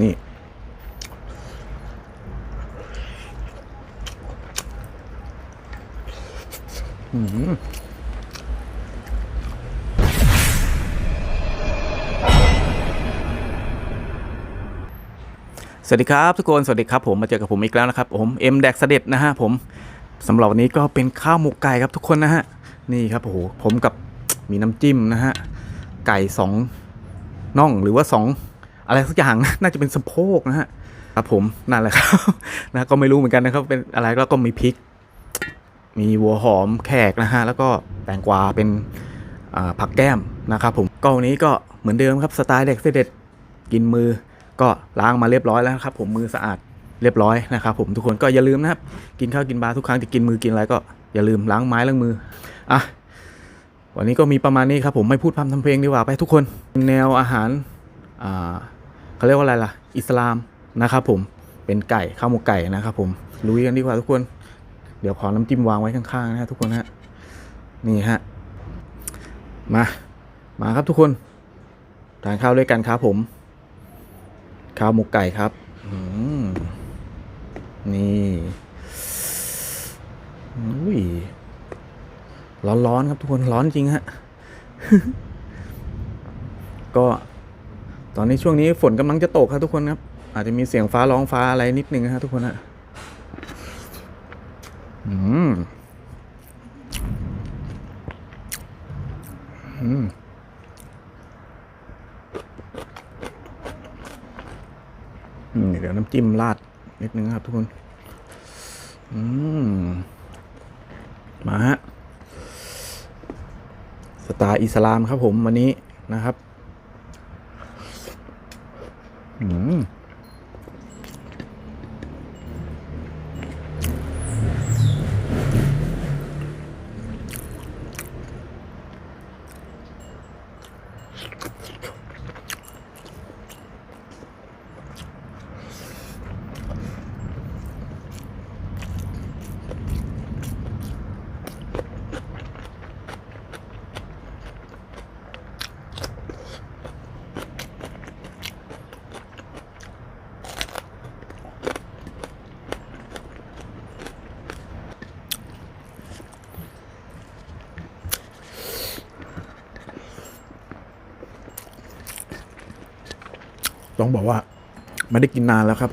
นี่ อืมสวัสดีครับทุกคนสวัสดีครับผมมาเจอกับผมอีกแล้วนะครับผมเอ็มแดกเสด็จนะฮะผมสำหรับวันนี้ก็เป็นข้าวหมกไก่ครับทุกคนนะฮะนี่ครับโอ้โหผมกับมีน้ำจิ้มนะฮะไก่สองน่องหรือว่าสอง อะไรสักอย่างน่าจะเป็นสะโพกนะฮะครับผมนั่นแหละครับนะก็ไม่รู้เหมือนกันนะครับเป็นอะไรแล้วก็มีพริก มีหัวหอมแขกนะฮะแล้วก็แตงกวาเป็นผักแก้มนะครับผมก็วันนี้ก็เหมือนเดิมครับสไตล์เด็กเสด็จกินมือก็ล้างมาเรียบร้อยแล้วครับ ผมมือสะอาดเรียบร้อยนะครับผมทุกคนก็อย่าลืมนะครับกินข้าวกินปลาทุกครั้งจะกินมือกินอะไรก็อย่าลืมล้างไม้ล้างมืออะวันนี้ก็มีประมาณนี้ครับผมไม่พูดพร่ำทำเพลงดีกว่าไปทุกคนแนวอาหารอ่า เขาเรียกว่าอะไรล่ะ อิสลามนะครับผมเป็นไก่ข้าวหมกไก่นะครับผมลุยกันดีกว่าทุกคน เดี๋ยวขอน้ำจิ้มวางไว้ข้างๆนะฮะทุกคนฮะนี่ฮะมามาครับทุกคนทานข้าวด้วยกันครับผม ข้าวหมกไก่ครับนี่อุ้ยร้อนๆครับทุกคนร้อนจริงฮะก็ ตอนนี้ช่วงนี้ฝนกำลังจะตกครับทุกคนครับ อาจจะมีเสียงฟ้าร้องฟ้าอะไรนิดนึงนะฮะทุกคนฮะอืมอืมอืมเดี๋ยวน้ำจิ้มราดนิดนึงครับทุกคน อืม มาฮะ สไตล์อิสลามครับผมวันนี้นะครับ อื ต้องบอกว่า ไม่ได้กินนานแล้วครับ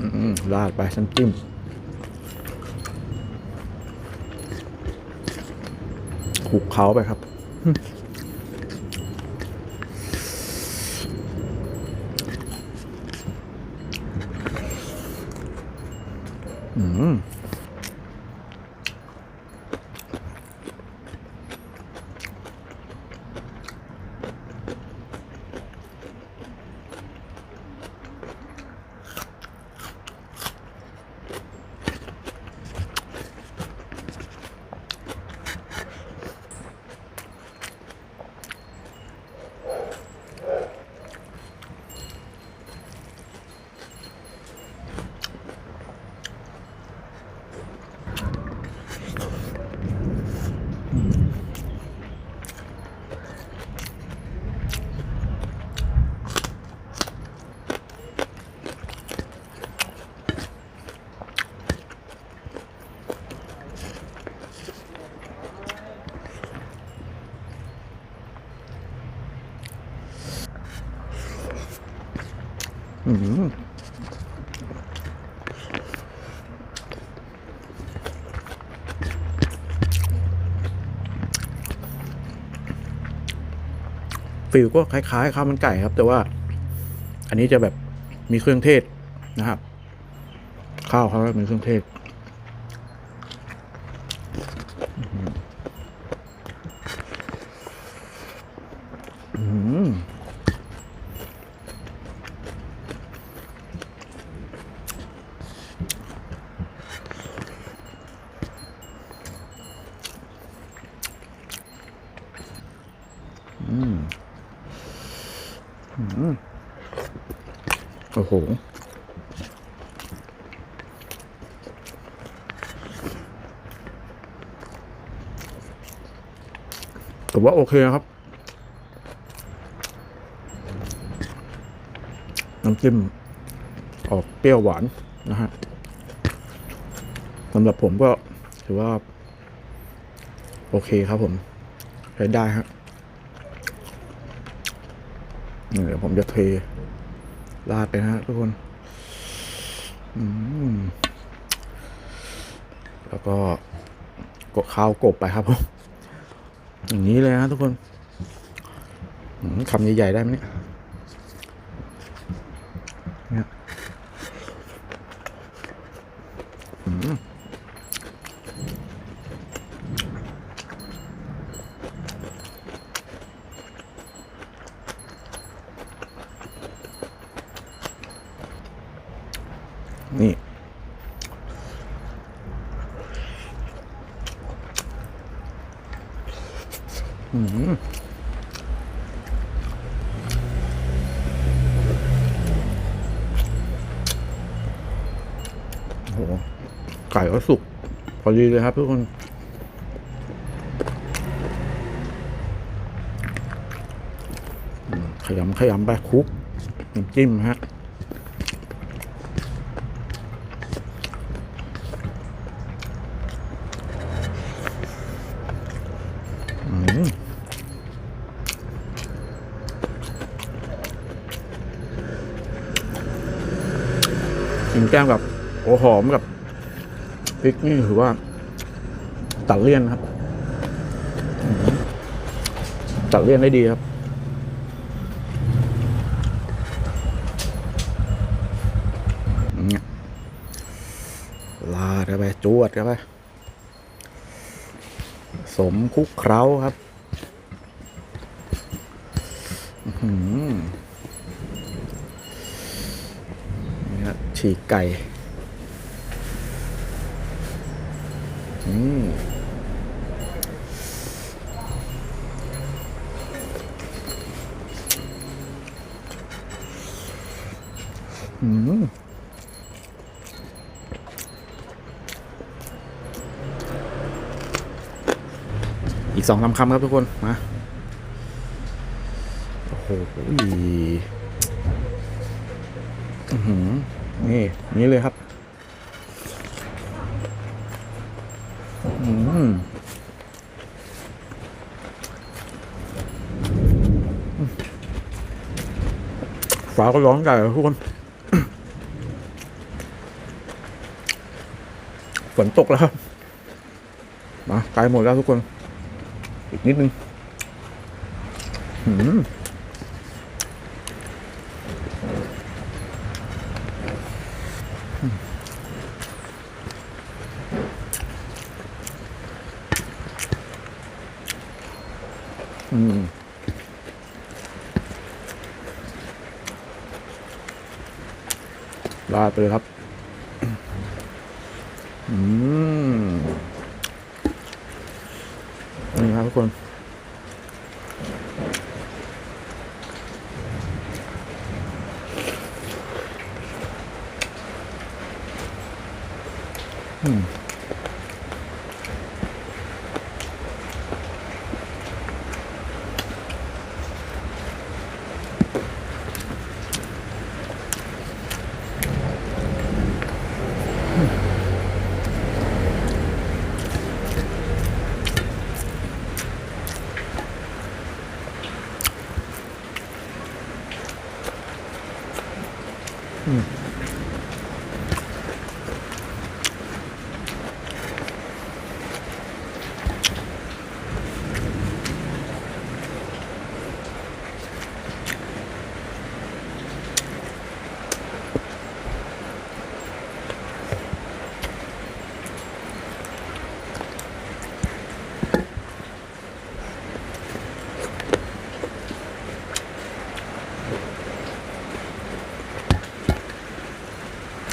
อืมราดไปน้ำจิ้ม คลุกเขาไปครับ อืม อืมฟิลก็คล้ายๆข้าวมันไก่ครับ แต่ว่า อันนี้จะแบบมีเครื่องเทศนะครับ ข้าวเขาก็มีเครื่องเทศ โอ้โห ผมว่าโอเคครับ น้ำจิ้ม ออกเปรี้ยวหวานนะฮะสำหรับผมก็ถือว่า โอเคครับผม ใช้ได้ฮะนี่ เดี๋ยวผมจะเทราดไปนะทุกคนแล้วก็กดข้าวกบไปครับผมอย่างนี้เลยนะทุกคนคำใหญ่ๆได้ไหมเนี่ยเนี่ย นี่ อืมโอ้โหไก่ก็สุก พอดีเลยครับทุกคน ขยำขยำไปคลุกน้ำจิ้มฮะ แก้มกับโอหอมกับพริกนี่ถือว่าตัดเลี่ยนครับตัดเลี่ยนได้ดีครับเนี่ยลาดเข้าไปจวดเข้าไปสมคุกเคล้าครับ อื้อหือนี่ครับ ฉีกไก่อืมอืมอีกสองสาคำครับทุกคน มา โอ้โหอือหือ นี่นี่เลยครับอืมฝาก็ร้อนไก่ทุกคนฝนตกแล้วครับมาไกลหมดแล้วทุกคน อีกนิดนึงหืมาดไปเลยครับ อืมนี่ครับทุกคน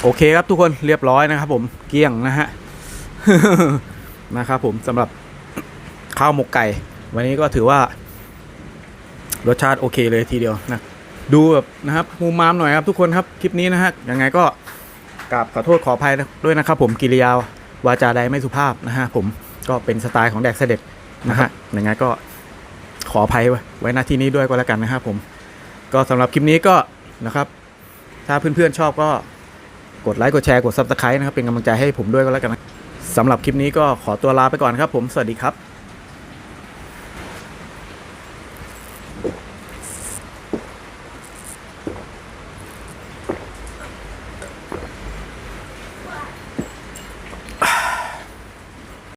โอเคครับทุกคนเรียบร้อยนะครับผมเกลี้ยงนะฮะนะครับผมสำหรับข้าวหมกไก่ วันนี้ก็ถือว่ารสชาติโอเคเลยทีเดียวนะดูแบบนะครับมูมามหน่อยครับทุกคนครับคลิปนี้นะฮะยังไงก็กราบขอโทษขออภัยด้วยนะครับผมกิริยาวาจาใดไม่สุภาพนะฮะผมก็เป็นสไตล์ของแดกเสด็จนะฮะยังไงก็ขออภัยไว้หน้าที่นี้ด้วยก็แล้วกันนะครับผม ก็สำหรับคลิปนี้ก็นะครับ ถ้าเพื่อนๆชอบก็ กดไลค์กดแชร์กด subscribe นะครับเป็นกำลังใจให้ผมด้วยก็แล้วกันนะสำหรับคลิปนี้ก็ขอตัวลาไปก่อนครับ ผมสวัสดีครับ